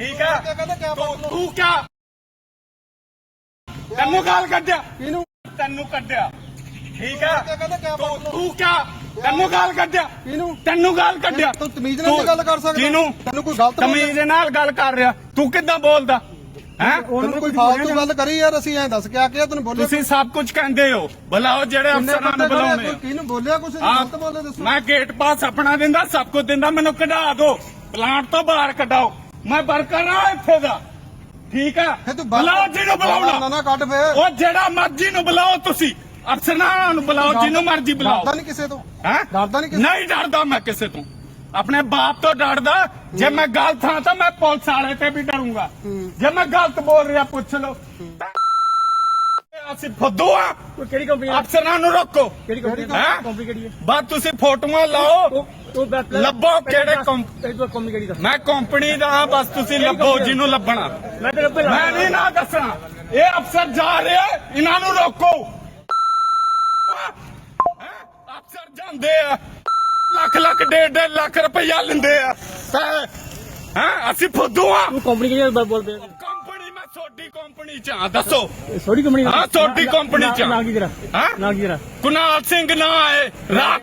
ਠੀਕ ਹੈ ਕਹਿੰਦਾ ਕਿਆ ਤੂੰ ਕਿਆ? ਤੈਨੂੰ ਗਾਲ ਕੱਢਿਆ? ਕਿਹਨੂੰ? ਤੈਨੂੰ ਕੱਢਿਆ। ਠੀਕ ਹੈ ਕਹਿੰਦਾ ਕਿਆ ਤੂੰ ਕਿਆ? ਤੈਨੂੰ ਗਾਲ ਕੱਢਿਆ? ਕਿਹਨੂੰ? ਤੈਨੂੰ ਗਾਲ ਕੱਢਿਆ? ਤੂੰ ਤਮੀਜ਼ ਨਾਲ ਗੱਲ ਕਰ ਸਕਦਾ। ਕਿਹਨੂੰ ਤੈਨੂੰ ਕੋਈ ਗਲਤ ਤਮੀਜ਼ ਨਾਲ ਗੱਲ ਕਰ ਰਿਹਾ। ਤੂੰ ਕਿੱਦਾਂ ਬੋਲਦਾ? ਹੈ? ਤੈਨੂੰ ਕੋਈ ਫਾਲਤੂ ਗੱਲ ਕਰੀ ਯਾਰ ਅਸੀਂ ਐਂ ਦੱਸ ਕਿਆ ਕਿਹਾ ਤੈਨੂੰ ਬੋਲਿਆ ਤੁਸੀਂ ਸਭ ਕੁਝ ਕਹਿੰਦੇ ਹੋ। ਬੁਲਾਓ ਜਿਹੜੇ ਅਫਸਰਾਂ ਨੂੰ ਖੜੇ ਆ, ਕਿਹਨੂੰ ਬੋਲਿਆ ਕੁਛ? ਆ ਗਲਤ ਬੋਲੇ ਦੱਸੋ। ਮੈਂ ਗੇਟ ਪਾਸ ਆਪਣਾ ਦਿੰਦਾ ਸਭ ਕੁਝ ਦਿੰਦਾ ਮੈਨੂੰ ਕਢਾ ਦਿਓ। ਪਲਾਂਟ ਤੋਂ ਬਾਹਰ ਕਢਾਓ। ਮੈਂ ਵਰਕਰ ਆ ਇੱਥੇ ਦਾ। ਠੀਕ ਆ? ਫੇ ਤੂੰ ਬਾਹਰ- ਬੁਲਾਓ ਜਿਹਨੂੰ ਨਾ ਬੁਲਾਉਣਾ। ਨਾ ਕੱਢ ਫੇ ਉਹ ਜਿਹੜਾ ਮਰਜ਼ੀ ਨੂੰ ਬੁਲਾਓ ਤੁਸੀਂ। ਅਫਸਰਾਂ ਨੂੰ ਬੁਲਾਓ ਜਿਹਨੂੰ ਮਰਜ਼ੀ ਬੁਲਾਓ। ਡਰਦਾ ਨਹੀਂ ਕਿਸੇ ਤੋਂ। ਹੈਂ? ਡਰਦਾ ਨਹੀਂ ਕਿਸੇ ਨਹੀਂ ਡਰਦਾ ਮੈਂ ਕਿਸੇ ਤੋਂ। ਆਪਣੇ ਬਾਪ ਤੋਂ ਡਰਦਾ। ਜੇ ਮੈਂ ਗਲਤ ਹਾਂ ਤਾਂ ਮੈਂ ਪੁਲਿਸ ਵਾਲੇ ਤੇ ਵੀ ਡਰੂੰਗਾ। ਜੇ ਮੈਂ ਗਲਤ ਬੋਲ ਰਿਹਾ ਪੁੱਛ ਲਓ। ਅਸੀਂ ਫੁੱਦੂ ਆ। ਕਿਹੜੀ ਕੰਪਨੀ ਅਫਸਰਾਂ ਨੂੰ ਰੋਕੋ। ਕਿਹੜੀ ਕੰਪਨੀ? ਹੈਂ? ਕੰਪਨੀ ਕਿਹੜੀ ਹੈ? ਬਸ ਤੁਸੀਂ ਫੋਟੋਆਂ ਲਾਓ। ਉਹ ਉਹ ਬੈਕ ਲੱਭੋ ਕਿਹੜੇ ਕੰਪ ਤੇਰੀ ਕੰਪਨੀ ਕਿਹੜੀ ਦਾ ਮੈਂ ਕੰਪਨੀ ਦਾ ਹਾਂ, ਬਸ ਤੁਸੀਂ ਲੱਭੋ ਜਿਹਨੂੰ ਲੱਭਣਾ। ਮੈਂ ਤੇਰੇ ਉੱਤੇ ਮੈਂ ਨਹੀਂ ਨਾ ਦੱਸਣਾ। ਇਹ ਅਫਸਰ ਜਾ ਰਿਹਾ ਇਹਨਾਂ ਨੂੰ ਰੋਕੋ। ਹੈਂ? ਅਫਸਰ ਜਾਂਦੇ ਆ। ਲੱਖ ਲੱਖ ਡੇਢ ਡੇਢ ਲੱਖ ਰੁਪਇਆ ਲੈਂਦੇ ਆ। ਹਾਂ? ਅਸੀਂ ਫੁੱਦੂ ਆ। ਤੂੰ ਕੰਪਨੀ ਕਿਹੜੀ ਦਾ। ਛੋਟੀ ਕੰਪਨੀ ਚ ਆ ਦੱਸੋ। ਛੋਟੀ ਕੰਪਨੀ ਹਾਂ, ਛੋਟੀ company ਚ। ਨਾ ਕੀ ਤੇਰਾ ਹਾਂ? ਨਾ ਕੀ ਤੇਰਾ ਕੁਨਾਲ ਸਿੰਘ ਨਾ ਆਏ ਰਾਤ